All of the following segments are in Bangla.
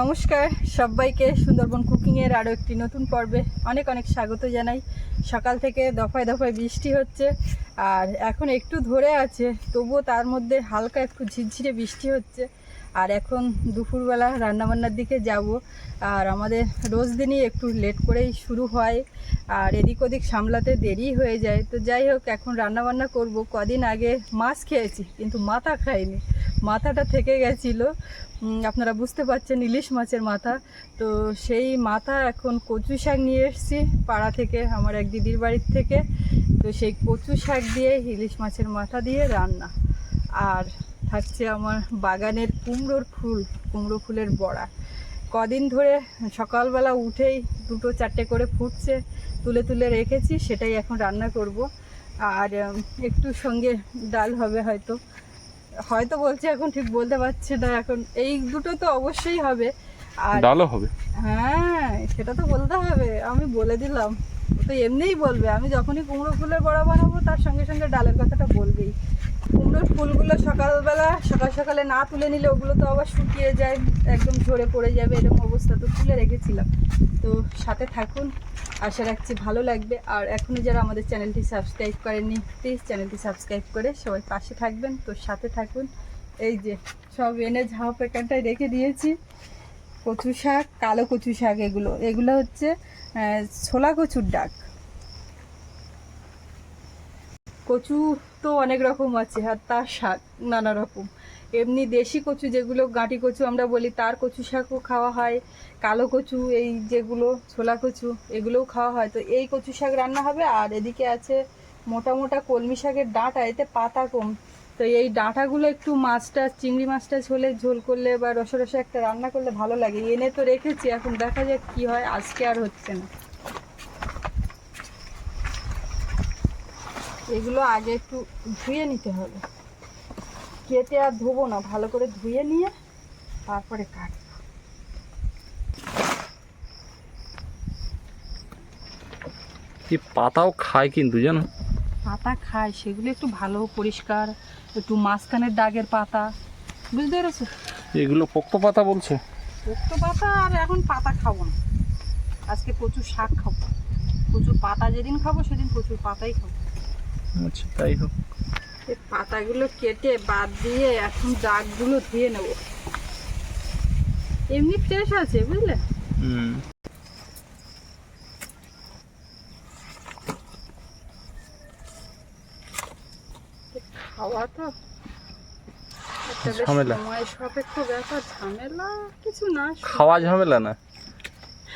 নমস্কার, সবাইকে সুন্দরবন কুকিংয়ের আরও একটি নতুন পর্বে অনেক অনেক স্বাগত জানাই। সকাল থেকে দফায় দফায় বৃষ্টি হচ্ছে, আর এখন একটু ধরে আছে, তবুও তার মধ্যে হালকা একটু ঝিরঝিরে বৃষ্টি হচ্ছে। আর এখন দুপুরবেলা রান্নাবান্নার দিকে যাব, আর আমাদের রোজ দিনই একটু লেট করেই শুরু হয়, আর এদিক ওদিক সামলাতে দেরি হয়ে যায়। তো যাই হোক, এখন রান্নাবান্না করব। কদিন আগে মাছ খেয়েছি, কিন্তু মাথা খাইনি। মাথাটা থেকে গেছিল। আপনারা বুঝতে পারছেন ইলিশ মাছের মাথা। তো সেই মাথা এখন কচু শাক নিয়ে এসেছি পাড়া থেকে, আমার এক দিদির বাড়ির থেকে। তো সেই কচু শাক দিয়ে ইলিশ মাছের মাথা দিয়ে রান্না। আর থাকছে আমার বাগানের কুমড়োর ফুল, কুমড়ো ফুলের বড়া। কদিন ধরে সকালবেলা উঠেই দুটো চারটে করে ফুটছে, তুলে তুলে রেখেছি, সেটাই এখন রান্না করব। আর একটু সঙ্গে ডাল হবে হয়তো। হয়তো বলছি এখন ঠিক বলতে পারছি না এখন এই দুটো তো অবশ্যই হবে। আর ডালও হবে। হ্যাঁ সেটা তো বলতে হবে আমি বলে দিলাম। তো এমনিই বলবে আমি যখনই কুমড়ো ফুলের বড়া বানাবো তার সঙ্গে সঙ্গে ডালের কথাটা বলবেই। কুমড়োর ফুলগুলো সকালবেলা সকাল সকালে না তুলে নিলে ওগুলো তো আবার শুকিয়ে যায়, একদম ঝরে পড়ে যাবে এরকম অবস্থা তো তুলে রেখেছিলাম। তো সাথে থাকুন, আশা রাখছি ভালো লাগবে। আর এখনও যারা আমাদের চ্যানেলটি সাবস্ক্রাইব করেননি প্লিজ চ্যানেলটি সাবস্ক্রাইব করে সবাই পাশে থাকবেন। তো সাথে থাকুন, এই যে সব এনে ঝাঁপ এখানটায় রেখে দিয়েছি। কচু শাক, কালো কচু শাক এগুলো। এগুলো হচ্ছে ছোলা কচুর ডাক। কচু তো অনেক রকম আছে, আর তার শাক নানা রকম। এমনি দেশি কচু যেগুলো, গাঁটি কচু আমরা বলি, তার কচু শাকও খাওয়া হয়। কালো কচু, এই যেগুলো, ছোলা কচু, এগুলোও খাওয়া হয়। তো এই কচু শাক রান্না হবে, আর এদিকে আছে মোটা মোটা কলমি শাকের ডাঁটা, এতে পাতা কম। তো এই ডাঁটাগুলো একটু মাছটা চিংড়ি মাছটা ঝোলে ঝোল করলে বা রসে রসে একটা রান্না করলে ভালো লাগে। এনে তো রেখেছি, এখন দেখা যাক কি হয়, আজকে আর হচ্ছে না। এগুলো আগে একটু ধুয়ে নিতে হবে। কেটে আর ধোবো না ভালো করে ধুয়ে নিয়ে তারপরে কাটবো। এই পাতাও খায় কিন্তু জানো? পাতা খায় সেগুলো একটু ভালো পরিষ্কার একটু মাঝখানের দাগের পাতা বুঝতে পেরেছ? এগুলো পোক্ত পাতা বলছো? পোক্ত পাতা আর এখন পাতা খাব না। আজকে প্রচুর শাক খাব। প্রচুর পাতা যেদিন খাব সেদিন প্রচুর পাতাই খাব। আচ্ছা তাই হোক। এই পাতাগুলো কেটে বাদ দিয়ে এখন দাগগুলো ধুয়ে নেব। এমনি ফ্রেশ আছে বুঝলে? হুম। খাওয়া তো ঝামেলা। সাপেক্ষ ব্যাপার ঝামেলা কিছু না খাওয়া ঝামেলা না।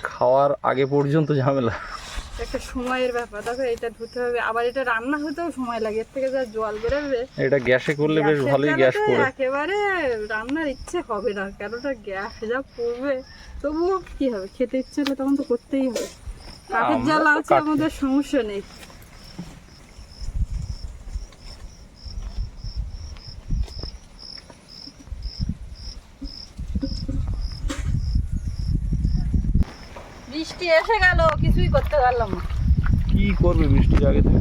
খাওয়ার আগে পর্যন্ত ঝামেলা। একটা সময়ের ব্যাপার। দেখো এটা ধুতে হবে। আবার এটা রান্না হতেও সময় লাগে। এর থেকে যা জল বেরোবে এটা গ্যাসে করলে বেশ ভালোই গ্যাস পড়ে। একেবারে রান্নার ইচ্ছে হবে না। কেনটা গ্যাস যা পড়বে তবুও কি হবে? খেতে ইচ্ছে হলে তখন তো করতেই হবে। কাঠের জ্বালা জাল আছে আমাদের সমস্যা নেই। বৃষ্টি এসে গেল কিছুই করতে পারলাম না। কি করবে বৃষ্টির আগে থেকে?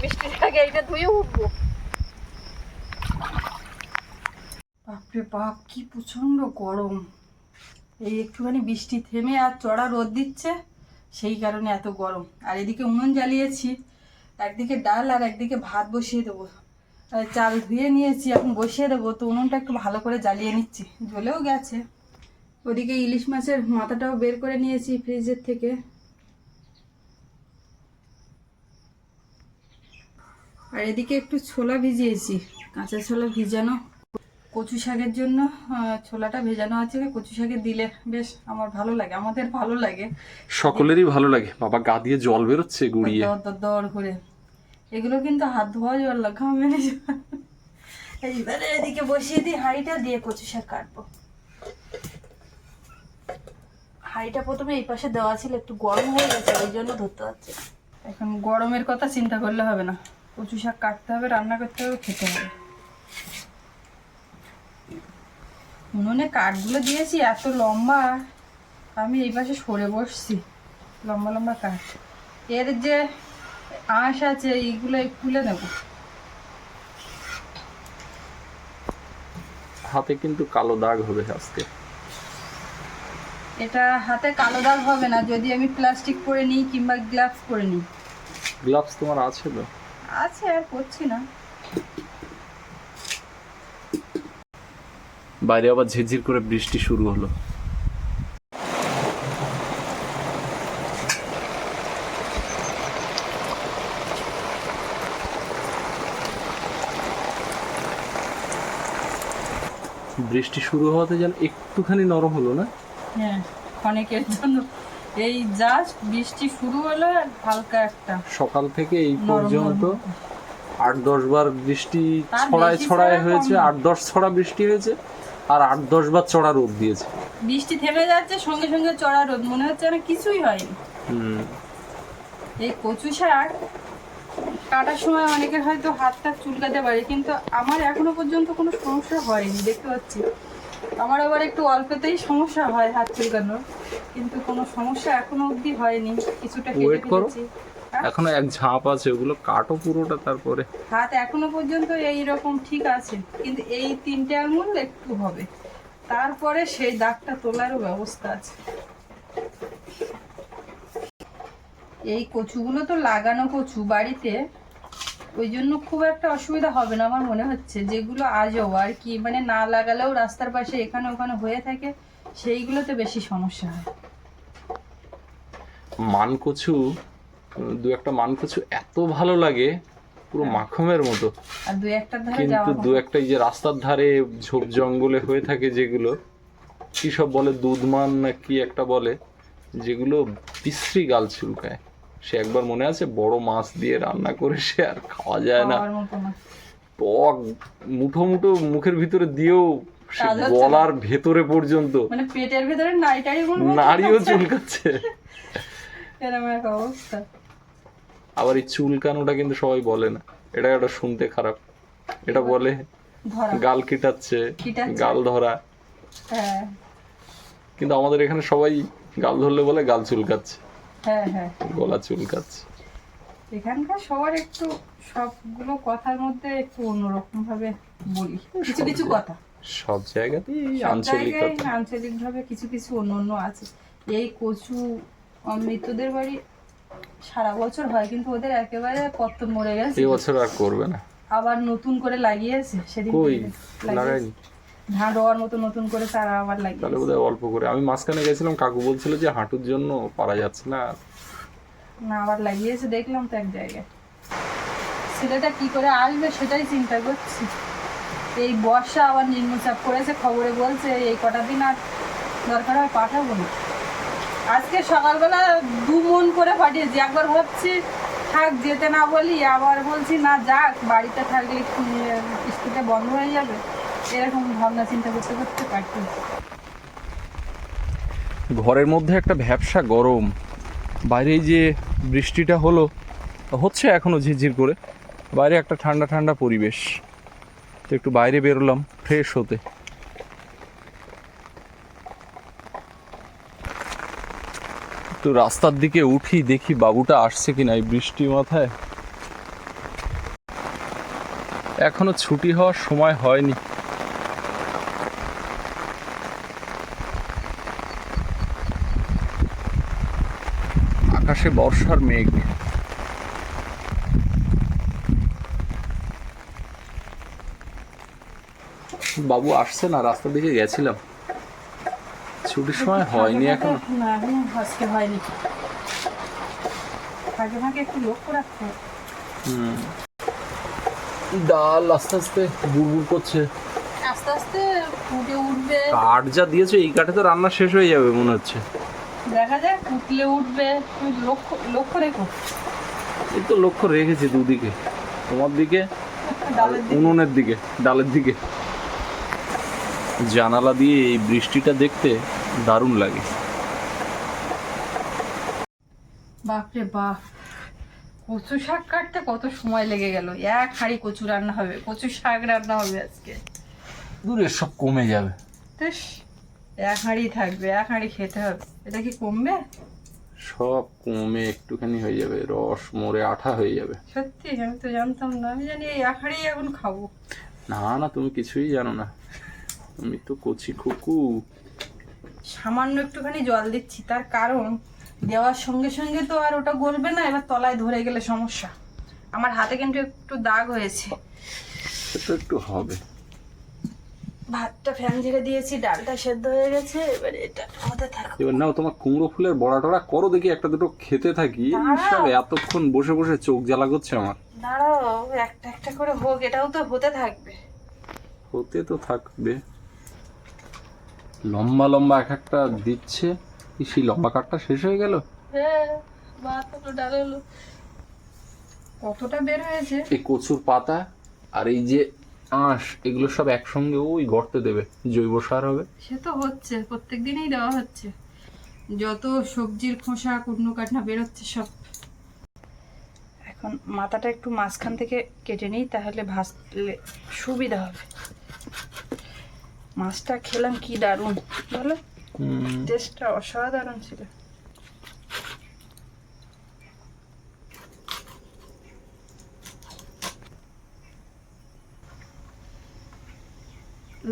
বৃষ্টির আগে এইটা ধুয়ে উঠবো। বাপরে বাপ কি প্রচণ্ড গরম। এই একটুখানি বৃষ্টি থেমে আর চড়া রোদ দিচ্ছে সেই কারণে এত গরম। আর এদিকে উনুন জ্বালিয়েছি একদিকে ডাল আর একদিকে ভাত বসিয়ে দেবো। চাল ধুয়ে নিয়েছি এখন বসিয়ে দেবো তো উনুনটা একটু ভালো করে জ্বালিয়ে নিচ্ছি। জ্বলেও গেছে। ওদিকে ইলিশ মাছের মাথাটাও বের করে নিয়েছি ফ্রিজের থেকে। আর এদিকে একটু ছোলা ভিজিয়েছি কাঁচা ছোলা ভিজানো। কচু শাকের জন্য ছোলাটা ভেজানো আছে কচু শাকে দিলে বেশ আমার ভালো লাগে আমাদের ভালো লাগে। সকলেরই ভালো লাগে। বাবা গা দিয়ে জল বেরোচ্ছে গুড়িয়ে। দর করে। এগুলো কিন্তু হাত ধোয়া জল লাগা মেরে এইবারে এদিকে বসিয়ে দিই হাঁড়িটা দিয়ে কচু শাক কাটবো। হাঁড়িটা প্রথমে এই পাশে দেওয়া ছিল একটু গরম হয়ে গেছে ওই জন্য ধরতে পারছি এখন গরমের কথা চিন্তা করলে হবে না। কচু শাক কাটতে হবে রান্না করতে হবে খেতে হবে। উনুনে কাঠগুলো দিয়েছি এত লম্বা। আমি এই পাশে সরে বসছি লম্বা লম্বা কাঠ। এর যে আঁশ আছে এইগুলো খুলে নেব। হাতে কিন্তু কালো দাগ হবে আজকে। এটা হাতে কালো দাগ হবে না যদি আমি প্লাস্টিক পরে নিই কিংবা গ্লাভস পরে নিই। গ্লাভস তোমার আছে তো? আছে আর করছি না। বাইরে আবার ঝিরঝির করে বৃষ্টি শুরু হলো। বৃষ্টি শুরু হওয়াতে যেন একটুখানি নরম হলো না? হ্যাঁ অনেকের জন্য। এই জাস্ট বৃষ্টি শুরু হলো হালকা একটা সকাল থেকে এই পর্যন্ত আট দশ বার বৃষ্টি ছড়ায় ছড়ায় হয়েছে আট দশ ছড়া বৃষ্টি হয়েছে আর আট দশ বার চড়া রোদ দিয়েছে। বৃষ্টি থেমে যাচ্ছে সঙ্গে সঙ্গে চড়া রোদ। মনে হচ্ছে না কিছুই হয়নি। হুম। এই কচু শাক কাটার সময় অনেকের হয়তো হাতটা চুলকাতে পারে কিন্তু আমার এখনও পর্যন্ত কোনো সমস্যা হয়নি দেখতে পাচ্ছি। আমার আবার একটু অল্পতেই সমস্যা হয় হাত চুলকানোর। কিন্তু কোনো সমস্যা এখনও অবধি হয়নি কিছুটা কেটে করো। হ্যাঁ? এখনও এক ঝাঁপ আছে ওগুলো কাটো পুরোটা তারপরে। হাত এখনও পর্যন্ত এই রকম ঠিক আছে কিন্তু এই তিনটে আঙুল একটু হবে। তারপরে সেই দাগটা তোলারও ব্যবস্থা আছে। এই কচুগুলো তো লাগানো কচু বাড়িতে। ওই জন্য খুব একটা অসুবিধা হবে না আমার মনে হচ্ছে। যেগুলো আজও আর কি মানে না লাগালেও রাস্তার পাশে এখানে ওখানে হয়ে থাকে সেইগুলোতে বেশি সমস্যা হয়। মানকচু দু একটা মানকচু এত ভালো লাগে পুরো মাখমের মতো। আর দু একটা ধারে কিন্তু দু একটা যে রাস্তার ধারে ঝোপ জঙ্গলে হয়ে থাকে যেগুলো কি সব বলে দুধমান না কি একটা বলে যেগুলো বিশ্রী গাল চুলকায়। সে একবার মনে আছে বড় মাছ দিয়ে রান্না করে সে আর খাওয়া যায় না? টক মুঠো মুঠো মুখের ভিতরে দিয়েও সে গলার ভেতরে পর্যন্ত। মানে পেটের ভেতরে নাড়িও চুলকাচ্ছে। আবার এই চুলকানোটা কিন্তু সবাই বলে না। এটা একটা শুনতে খারাপ। এটা বলে গাল কিটাচ্ছে কিটাচ্ছে। গাল ধরা। হ্যাঁ। কিন্তু আমাদের এখানে সবাই গাল ধরলে বলে গাল চুলকাচ্ছে। হ্যাঁ হ্যাঁ। গলা চুলকাচ্ছে। এখানকার সবার একটু সবগুলো কথার মধ্যে একটু অন্যরকম ভাবে বলি। কিছু কিছু কথা। সব জায়গাতেই জায়গায় আঞ্চলিক ভাবে কিছু কিছু অন্য অন্য আছে। এই কচু অমৃতদের বাড়ি সারা বছর হয় কিন্তু ওদের একেবারে পত্তন মরে গেছে। এই বছর আর করবে না। আবার নতুন করে লাগিয়েছে সেদিন লাগাইনি ধান রোয়ার মতো নতুন করে তারা আবার তাহলে লাগিয়েছে বোধহয় অল্প করে। আমি মাঝখানে গেছিলাম কাকু বলছিল যে হাঁটুর জন্য পারা যাচ্ছে না। না আবার লাগিয়েছে দেখলাম তো এক জায়গায়। ছেলেটা কি করে আসবে সেটাই চিন্তা করছি। এই বর্ষা আবার নিম্নচাপ করেছে খবরে বলছে এই কটা দিন আর দরকার হয় পাঠাবো না। আজকে সকালবেলা দু মন করে পাঠিয়েছি একবার ভাবছি থাক যেতে না বলি আবার বলছি না যাক বাড়িতে থাকলে কিস্তিটা বন্ধ হয়ে যাবে? এরকম ভাবনা চিন্তা করতে করতে ঘরের মধ্যে একটা ভ্যাবসা গরম। বাইরে যে বৃষ্টিটা হলো, হচ্ছে এখনও ঝিরঝির করে। বাইরে একটা ঠান্ডা ঠান্ডা পরিবেশ। তো একটু বাইরে বেরোলাম ফ্রেশ হতে। তো রাস্তার দিকে উঠি, দেখি বাবুটা আসছে কিনা এই বৃষ্টি মাথায়। এখনও ছুটি হওয়ার সময় হয়নি। আকাশে বর্ষার মেঘ। বাবু আসছে না রাস্তার দিকে গেছিলাম। ছুটির সময় হয়নি এখন। না আজকে হয়নি। ফাঁকে ফাঁকে একটু লক্ষ্য রাখতে। হবে। ডাল আস্তে আস্তে বুড়বুড় করছে। আস্তে আস্তে ফুটে উঠবে। কাঠ যা দিয়েছ এই কাঠে তো রান্না শেষ হয়ে যাবে মনে হচ্ছে। দেখা যাক উঠলে উঠবে তুমি লক্ষ্য লক্ষ্য রেখো। এই তো লক্ষ্য রেখেছি দুদিকে। তোমার দিকে ডালের উনুনের দিকে ডালের দিকে। জানালা দিয়ে এই বৃষ্টিটা দেখতে দারুণ লাগে। বাপরে বাপ কচু শাক কাটতে কত সময় লেগে গেল। এক হাঁড়ি কচু রান্না হবে কচু শাক রান্না হবে আজকে। দূরে সব কমে যাবে। বেশ এক হাঁড়ি থাকবে এক হাঁড়ি খেতে হবে। এটা কি কমবে? সব কমে একটুখানি হয়ে যাবে রস মরে আঠা হয়ে যাবে। সত্যি? আমি তো জানতাম না। আমি জানি এই এক এখন খাব। না না তুমি কিছুই জানো না। তুমি তো কচি খুকু সামান্য একটুখানি জল দিচ্ছি তার কারণ দেওয়ার সঙ্গে সঙ্গে তো আর ওটা গলবে না এবার তলায় ধরে গেলে সমস্যা। আমার হাতে কিন্তু একটু দাগ হয়েছে। সেটা একটু হবে। ভাতটা ফ্যান ঝেড়ে দিয়েছি ডালটা সেদ্ধ হয়ে গেছে এবার এটা হতে থাকো। এবার নাও তোমার কুমড়ো ফুলের বড়া টড়া করো দেখি একটা দুটো খেতে থাকি। সব এতক্ষণ বসে বসে চোখ জ্বালা করছে আমার। দাঁড়াও একটা একটা করে হোক এটাও তো হতে থাকবে। হতে তো থাকবে। লম্বা লম্বা এক একটা দিচ্ছে। সেই লম্বা কাঠটা শেষ হয়ে গেল? হ্যাঁ ভাত তো ডাল হলো। কতটা বের হয়েছে? এই কচুর পাতা আর এই যে আঁশ এগুলো সব একসঙ্গে ওই গর্তে দেবে জৈব সার হবে। সে তো হচ্ছে প্রত্যেক দিনেই দেওয়া হচ্ছে। যত সবজির খোসা কুটনো কাটনা বেরোচ্ছে সব। এখন মাথাটা একটু মাঝখান থেকে কেটে নিই তাহলে ভাজলে সুবিধা হবে। মাছটা খেলাম কি দারুণ বলো? টেস্টটা অসাধারণ ছিল।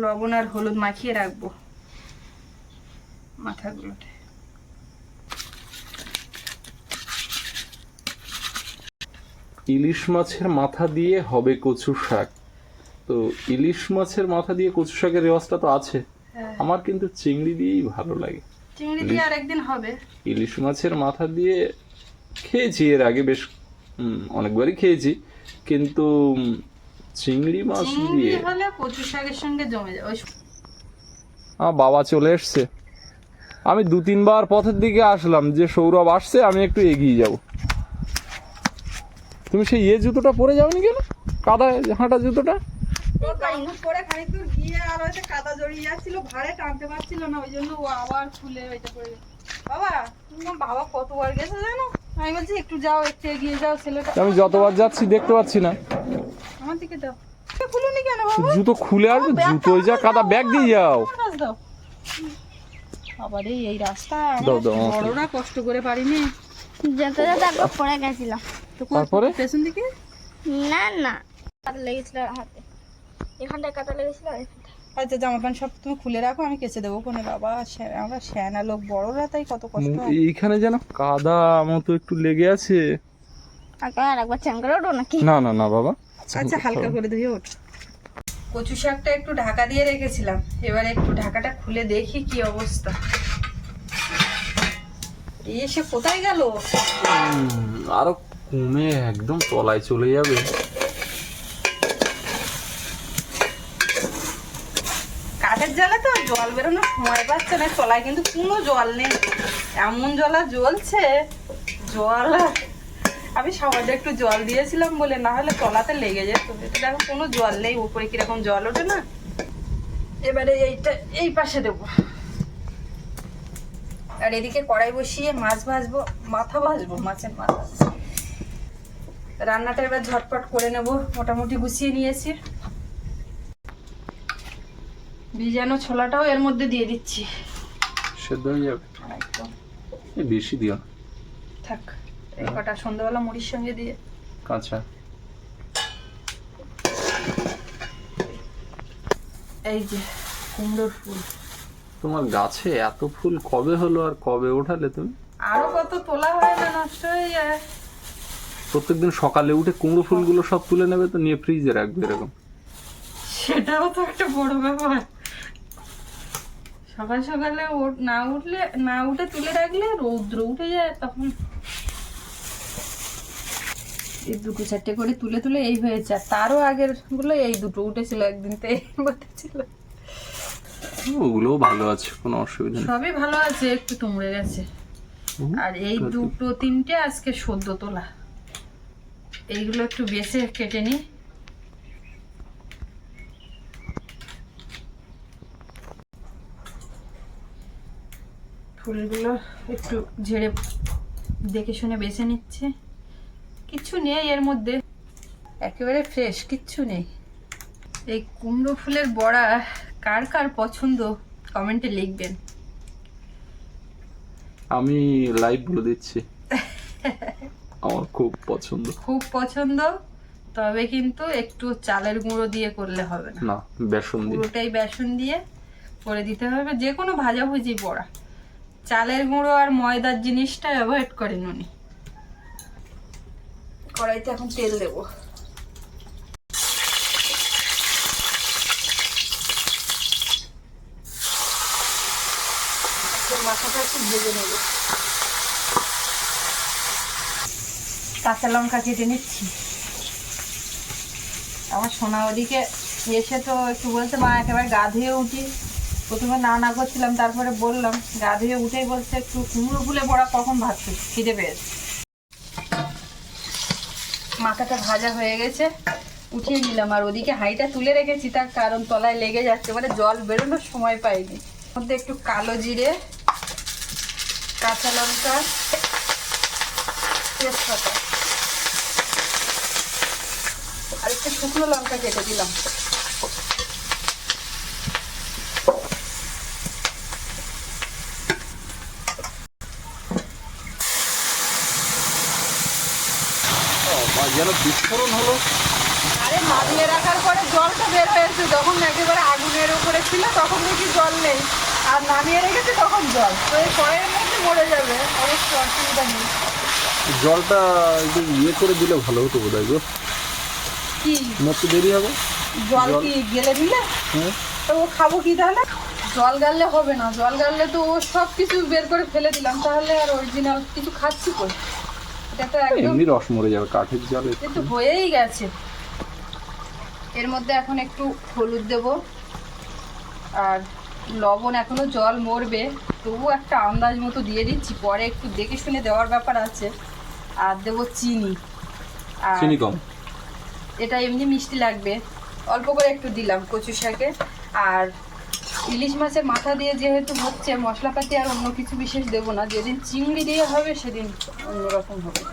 লবণ আর হলুদ মাখিয়ে রাখব মাথাগুলোতে। ইলিশ মাছের মাথা দিয়ে হবে কচু শাক। তো ইলিশ মাছের মাথা দিয়ে কচু শাকের রেওয়াজটা তো আছে। হ্যাঁ। আমার কিন্তু চিংড়ি দিয়েই ভালো লাগে। চিংড়ি দিয়ে আর একদিন হবে। ইলিশ মাছের মাথা দিয়ে খেয়েছি এর আগে বেশ অনেকবারই খেয়েছি। কিন্তু চিংড়ি মাছ দিয়ে? হলে কচু শাকের সঙ্গে জমে যাবে ওই আমার বাবা চলে এসছে। আমি দু তিনবার পথের দিকে আসলাম যে সৌরভ আসছে আমি একটু এগিয়ে যাব। তুমি সেই ইয়ে জুতোটা পরে যাওনি কেন? কাদা হাঁটা জুতোটা? পরে খানিক দূর গিয়ে আর হয়তো কাদা জড়িয়ে যাচ্ছিল ভাড়ে টানতে পারছিল না ওই জন্য ও আবার খুলে গেছে। বাবা তোমার বাবা কতবার গেছে জানো? আমি বলছি একটু যাও একটু এগিয়ে যাও ছেলেটা আমি যতবার যাচ্ছি দেখতে পাচ্ছি না। আমার দিকে দাও। খুলুনি কেন বাবা? জুতো খুলে আসবে জুতো ওই যা কাদা ব্যাগ দিয়ে যাও। দাও। আবার এই এই রাস্তা দাও, দাও, আমার বড়রা কষ্ট করে পারিনি। যেতে যেতে একবার পড়ে গেছিলাম। তারপরে? পেছন দিকে? না না। কাটা লেগেছিল হাতে। এখানটায় কাটা লেগেছিল আর আচ্ছা জামা প্যান্ট সব তুমি খুলে রাখো আমি কেচে দেবো কোনে বাবা আমরা শ্যানা লোক বড়রা তাই কত কষ্ট। এইখানে যেন কাদা মতো একটু লেগে আছে। আর আর একবার চ্যান করে ওঠো নাকি? না না না বাবা। আচ্ছা হালকা করে ধুয়ে ওঠ। কচু শাকটা একটু ঢাকা দিয়ে রেখেছিলাম। এবার একটু ঢাকাটা খুলে দেখি কি অবস্থা। এই সে কোথায় গেল? উম, আরও কমে একদম তলায় চলে যাবে। কাঠের জলে তো জল বেরোনোর সময় পাচ্ছে না চলায় কিন্তু কোনো জল নেই। এমন জলা জ্বলছে, জল আমি সামান্য একটু জল দিয়েছিলাম বলে না হলে তলাতে লেগে যেত। এটা দেখো কোনো জল নেই, উপরে কীরকম জল ওঠে না। এবারে এইটা এই পাশে দেবো। আর এদিকে কড়াই বসিয়ে মাছ ভাজবো, মাথা ভাজবো, মাছের মাথা রান্নাটা এবার ঝটপট করে নেব, মোটামুটি গুছিয়ে নিয়েছি। ভিজানো ছোলাটাও এর মধ্যে দিয়ে দিচ্ছি। সেদ্ধ হয়ে যাবে। একদম। বেশি দিও থাক এই কটা সন্ধ্যাবেলা মুড়ির সঙ্গে দিয়ে। কাঁচা। এই যে কুমড়োর ফুল। তোমার গাছে এত ফুল কবে হলো আর কবে ওঠালে তুমি? আরও কত তোলা হয় না নষ্ট হয়ে যায়। প্রত্যেকদিন সকালে উঠে কুমড়ো ফুলগুলো সব তুলে নেবে তো নিয়ে ফ্রিজে রাখবে এরকম। সেটাও তো একটা বড় ব্যাপার। সকাল সকালে না উঠলে না উঠে তুলে রাখলে রৌদ্র উঠে যায় তখন। এই দুটো চারটে করে তুলে তুলে এই হয়েছে। আর তারও আগেরগুলো এই দুটো উঠেছিল একদিন তো এই ছিল। ওগুলোও ভালো আছে কোনো অসুবিধা নেই। সবই ভালো আছে একটু তুমড়ে গেছে। আর এই দুটো তিনটে আজকে সদ্য তোলা। এইগুলো একটু বেছে কেটে নি ফুলগুলো একটু ঝেড়ে দেখে শুনে বেছে নিচ্ছে। কিচ্ছু নেই এর মধ্যে। একেবারে ফ্রেশ কিচ্ছু নেই। এই কুমড়ো ফুলের বড়া কার কার পছন্দ? কমেন্টে লিখবেন। আমি লাইভ বলে দিচ্ছি। আমার খুব পছন্দ। খুব পছন্দ তবে কিন্তু একটু চালের গুঁড়ো দিয়ে করলে হবে না। না বেসন দিয়ে। পুরোটাই বেসন দিয়ে করে দিতে হবে। যে কোনো ভাজাভুজি বড়া। চালের গুঁড়ো আর ময়দার জিনিসটা অ্যাভয়েড করেন উনি। কড়াইতে এখন তেল দেবো। মাথাটা একটু ভেজে নেব। কাঁচা লঙ্কা কেটে নিচ্ছি। আমার সোনা ওদিকে এসে তো একটু বলছে মা একেবারে গা ধুয়ে উঠি। প্রথমে না না করছিলাম, তারপরে বললাম, গা ধুয়ে উঠেই বলছে, একটু কুমড়ো ফুলে বড়া কখন ভাবছি খিদে পেয়েছে। মাথাটা ভাজা হয়ে গেছে, উঠিয়ে নিলাম। আর ওদিকে হাঁড়িটা তুলে রেখেছি, তার কারণ তলায় লেগে যাচ্ছে মানে জল বেরোনোর সময় পাইনি। মধ্যে একটু কালো জিরে, কাঁচা লঙ্কা, তেজপাতা, আর একটু শুকনো লঙ্কা কেটে দিলাম যেন বিস্ফোরণ হলো। আরে নামিয়ে রাখার পরে জলটা বের হয়েছে যখন একেবারে আগুনের উপরে ছিল তখন দেখি জল নেই। আর নামিয়ে রেখেছে তখন জল। তো এই মধ্যে মরে যাবে অবশ্য অসুবিধা নেই। জলটা একটু ইয়ে করে দিলে ভালো হতো বোধ হয় গো। কি? মরতে দেরি হবে? জল জল- কি গেলে দিলে? হ্যাঁ। তো ও খাব কি তাহলে? জল গাললে হবে না জল গাললে তো ও সব কিছু বের করে ফেলে দিলাম তাহলে আর অরিজিনাল কিছু খাচ্ছি কই? এটা তো একদম এমনি রস মরে যাবে কাঠের জলে কিন্তু হয়েই গেছে। এর মধ্যে এখন একটু হলুদ দেব। আর লবণ এখনও জল মরবে। তবু একটা আন্দাজ মতো দিয়ে দিচ্ছি। পরে একটু দেখে শুনে দেওয়ার ব্যাপার আছে। আর দেবো চিনি। আর চিনি কম। এটা এমনি মিষ্টি লাগবে। অল্প করে একটু দিলাম কচু শাকে। আর ইলিশ মাছের মাথা দিয়ে যেহেতু হচ্ছে, মশলাপাতি আর অন্য কিছু বিশেষ দেবো না। যেদিন চিংড়ি দিয়ে হবে, সেদিন অন্যরকম হবে।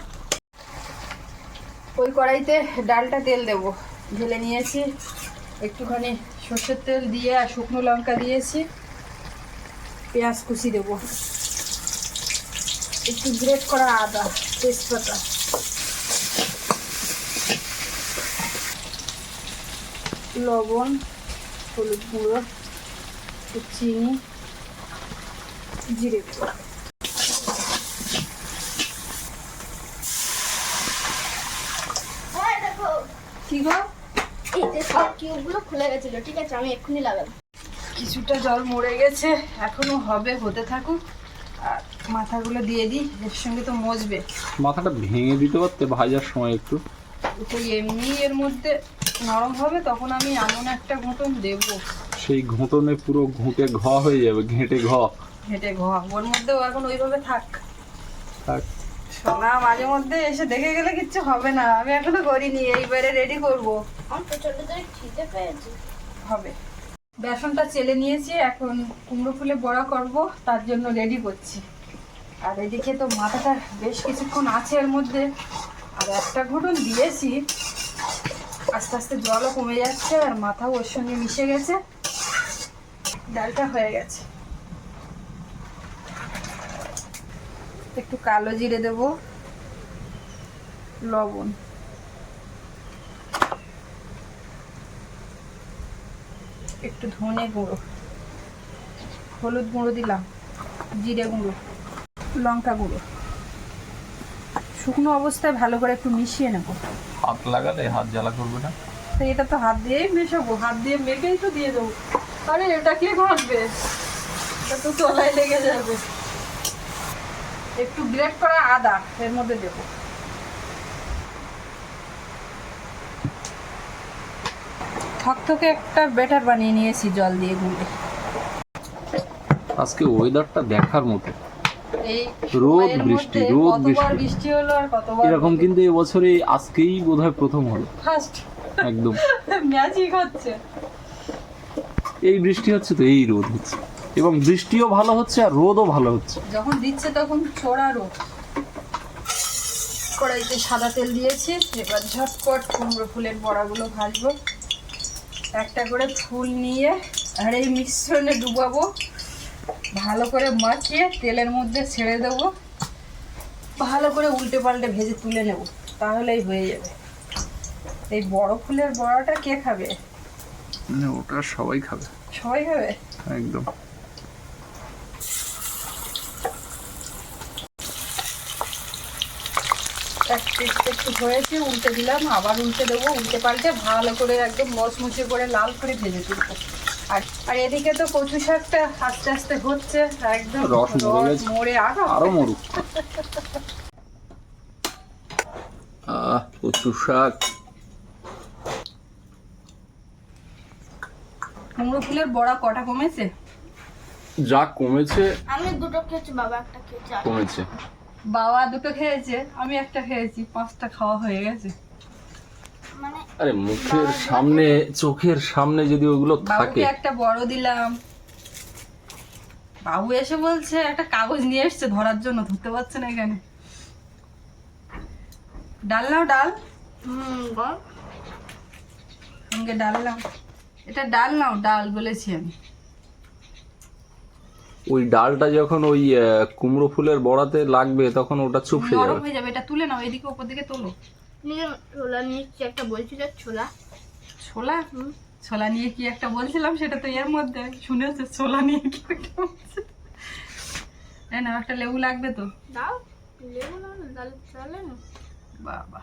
ওই কড়াইতে ডালটা তেল দেব। ঢেলে নিয়েছি। একটুখানি সর্ষের তেল দিয়ে আর শুকনো লঙ্কা দিয়েছি। পেঁয়াজ কুচি দেবো। একটু গ্রেট করা আদা, তেজপাতা। লবণ, হলুদ গুঁড়ো। একটু চিনি জিরে হ্যাঁ দেখো। কি গো? এই সব টিউবগুলো খুলে গেছিল ঠিক আছে আমি এক্ষুনি লাগাবো। কিছুটা জল মরে গেছে এখনও হবে হতে থাকুক। আর মাথাগুলো দিয়ে দিই এর সঙ্গে তো মজবে। মাথাটা ভেঙে দিতে পারতে ভাজার সময় একটু। তো এমনি এর মধ্যে নরম হবে তখন আমি এমন একটা ঘটন দেবো। সেই ঘুঁটনে পুরো ঘুঁটে ঘ হয়ে যাবে ঘেঁটে ঘ। হেঁটে ঘ ওর মধ্যেও এখন ওইভাবে থাক। থাক। সোনা মাঝে মধ্যে এসে দেখে গেলে কিচ্ছু হবে না আমি এখনও করিনি এইবারে রেডি করব। আমার প্রচণ্ড ধরে খিদে পেয়েছে। হবে। বেসনটা চেলে নিয়েছি এখন কুমড়ো ফুলে বড়া করব তার জন্য রেডি করছি। আর এদিকে তো মাথাটা বেশ কিছুক্ষণ আছে এর মধ্যে। আর একটা ঘুটন দিয়েছি। আস্তে আস্তে জলও কমে যাচ্ছে আর মাথাও ওর সঙ্গে মিশে গেছে। ডালটা হয়ে গেছে। একটু কালো জিরে দেব লবণ। একটু ধনে গুঁড়ো হলুদ গুঁড়ো দিলাম জিরে গুঁড়ো লঙ্কা গুঁড়ো। শুকনো অবস্থায় ভালো করে একটু মিশিয়ে নেব। হাত লাগালে হাত জ্বালা করবে না? তো এটা তো হাত দিয়েই মেশাবো হাত দিয়ে মেখেই তো দিয়ে দেবো। আরে এটা কে ঘাঁটবে এটা তো তলায় লেগে যাবে। একটু গ্রেট করা আদা এর মধ্যে দেবো। থকথকে একটা বেটার বানিয়ে নিয়েছি জল দিয়ে গুলে। আজকে ওয়েদারটা দেখার মতো। রোদ বৃষ্টি, রোদ। বৃষ্টি। হলো আর কতবার এরকম কিন্তু এবছরে আজকেই বোধহয় প্রথম হলো। ফার্স্ট একদম। ম্যাজিক হচ্ছে। এই বৃষ্টি হচ্ছে তো এই রোদ হচ্ছে। এবং বৃষ্টিও ভালো হচ্ছে আর রোদও ভালো হচ্ছে। যখন দিচ্ছে তখন চড়া রোদ। কড়াইতে সাদা তেল দিয়েছি এবার ঝটপট কুমড়ো ফুলের বড়াগুলো ভাজবো। একটা করে ফুল নিয়ে আর এই মিশ্রণে ডুবাবো। ভালো করে মাখিয়ে তেলের মধ্যে ছেড়ে দেবো। ভালো করে উল্টে পাল্টে ভেজে তুলে নেব। তাহলেই হয়ে যাবে। এই বড় ফুলের বড়াটা কে খাবে? মানে ওটা সবাই খাবে। সবাই খাবে? একদম। একটু হয়েছে উল্টে দিলাম আবার উল্টে দেবো উল্টে পাল্টে ভালো করে একদম মচমচে করে লাল করে ভেজে তুলবো। আর আর এদিকে তো কচু শাকটা আস্তে আস্তে হচ্ছে একদম রস মরে আরও মরুক। আহ কচু শাক। কুমড়ো ফুলের বড়া কটা কমেছে? যা কমেছে আমি দুটো খেয়েছি বাবা একটা খেয়েছি কমেছে। বাবা দুটো খেয়েছে আমি একটা খেয়েছি পাঁচটা খাওয়া হয়ে গেছে। মানে আরে মুখের সামনে চোখের সামনে যদি ওগুলো থাকে। একটা বড় দিলাম। বাবু এসে বলছে একটা কাগজ নিয়ে এসছে ধরার জন্য ধরতে পারছে না এখানে। ডাল নাও ডাল। হুম বল। সঙ্গে ডাল নাও। এটা ডাল নাও ডাল বলেছি আমি। ওই ডালটা যখন ওই কুমড়ো ফুলের বড়াতে লাগবে তখন ওটা চুপসে নরম যাবে। হয়ে যাবে এটা তুলে নাও এদিকে উপর দিকে তোলো। নিয়ে ছোলা নিচ্ছি একটা বলছিল ছোলা? ছোলা? ছোলা নিয়ে কি একটা বলছিলাম সেটা তো এর মধ্যে শুনেছে? ছোলা নিয়ে কি একটা না একটা লেবু লাগবে তো। দাও লেবু না না ডাল চালে না বাবা।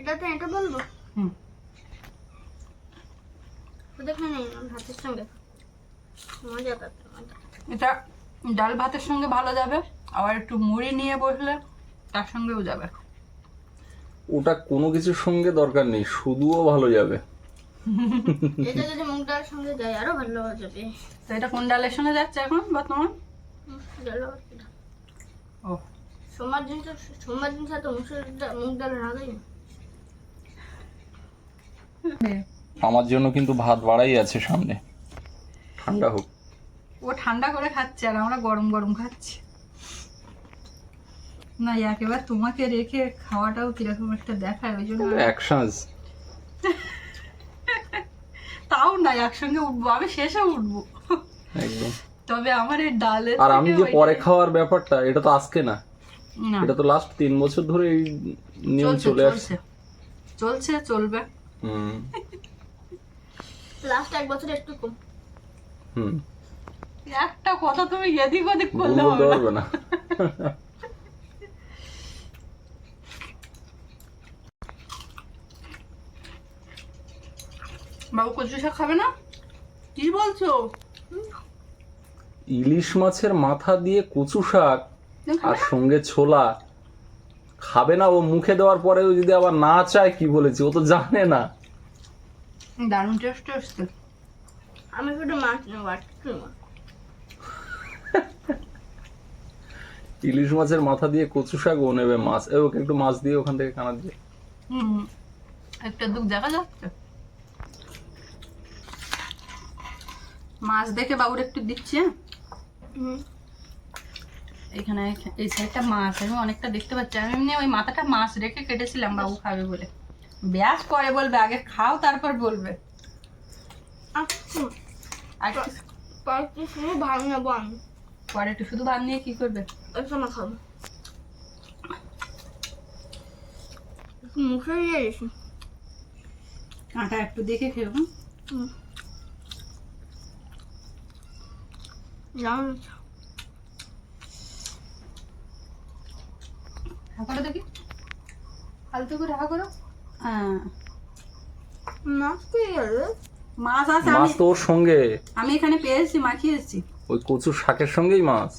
এটা তো এটা বলব হুম। দেখে নেই ভাতের সঙ্গে মজা পাবে মজা এটা ডাল ভাতের সঙ্গে ভালো যাবে আবার একটু মুড়ি নিয়ে বসলে তার সঙ্গেও যাবে। ওটা কোনো কিছুর সঙ্গে দরকার নেই শুধুও ভালো যাবে। এটা যদি মুগ ডাল সঙ্গে যায় আরও ভালো যাবে। তো এটা কোন ডালের সঙ্গে যাচ্ছে এখন বর্তমান? ও। সোমবার দিন তো সোমবার দিন সাথে মুসুর মুগ ডাল রাখাই না। আমার জন্য কিন্তু ভাত বাড়াই আছে সামনে। ঠান্ডা হোক। ও ঠান্ডা করে খাচ্ছে আর আমরা গরম গরম খাচ্ছি। না একেবারে তোমাকে রেখে খাওয়াটাও কীরকম একটা দেখায় ওই জন্য সাঁজ তাও না একসঙ্গে উঠবো আমি শেষে উঠবো। একদম। তবে আমার এই ডালে আর আমি যে পরে খাওয়ার ব্যাপারটা এটা তো আজকে না। না। এটা তো লাস্ট তিন বছর ধরে এই নিয়ম চলে আসছে। চলছে চলবে। হুম। লাস্ট এক বছর একটু কম। হুম। একটা কথা তুমি এদিক ওদিক করলে হবে না। বাবু কচু শাক খাবে না? কি বলছো? ইলিশ মাছের মাথা দিয়ে কচু শাক আর সঙ্গে ছোলা খাবে না ও মুখে দেওয়ার পরেও যদি আবার না চায় কি বলেছি? ও তো জানে না না? দারুণ টেস্ট আমি শুধু মাছ নেব আর কিছু নেব না। ইলিশ মাছের মাথা দিয়ে কচু শাক ও নেবে মাছ। এ ওকে একটু মাছ দিয়ে ওখান থেকে কানা দিয়ে। হুম একটা দুঃখ দেখা যাচ্ছে? মাছ দেখে বাবুর একটু দিচ্ছি হ্যাঁ? হুম। এখানে এই সাইডটা মাছ আমি অনেকটা দেখতে পাচ্ছি। আমি এমনি ওই মাথাটা মাছ রেখে কেটেছিলাম বাবু খাবে বলে। ব্যাস পরে বলবে আগে খাও তারপর বলবে। আচ্ছা। পরে শুধু ভাত নেব আমি। পরে একটু শুধু ভাত নিয়ে কি করবে? ওই সময় খাব। মুখে দিয়ে আটা একটু দেখে খেও হুম? দেখি। ফালতু করে হা করো। মাছ কি আছে মাছ তো ওর সঙ্গে। আমি এখানে পেয়েছি মাখিয়েছি ওই কচু শাকের সঙ্গেই মাছ?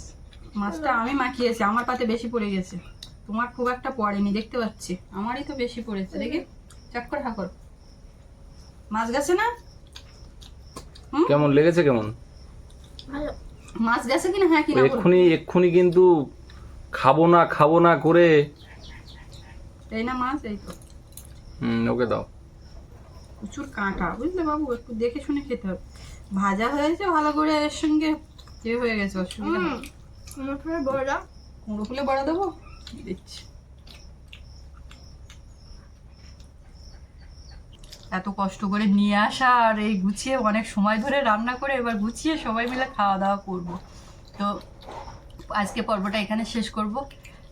মাছটা আমি মাখিয়েছি আমার পাতে বেশি পড়ে গেছে। তোমার খুব একটা পড়েনি দেখতে পাচ্ছি। আমারই তো বেশি পড়েছে দেখি। চেক করে হাকর মাছ গেছে না? কেমন লেগেছে কেমন? মাছ গেছে কিনা হ্যাঁ কিনা। এক্ষুনি এক্ষুনি কিন্তু খাব না খাব না করে এই না মাছ এই তো। হুম ওকে দাও। প্রচুর কাঁটা বুঝলে বাবু? একটু দেখে শুনে খেতে হবে। ভাজা হয়েছে ভালো করে এর সঙ্গে এ হয়ে গেছে অসুবিধা। বড়া। কুমড়ো ফুলে বড়া দেবো? দিচ্ছি। এত কষ্ট করে নিয়ে আসা আর এই গুছিয়ে অনেক সময় ধরে রান্না করে এবার গুছিয়ে সবাই মিলে খাওয়া দাওয়া করব। তো আজকে পর্বটা এখানে শেষ করব।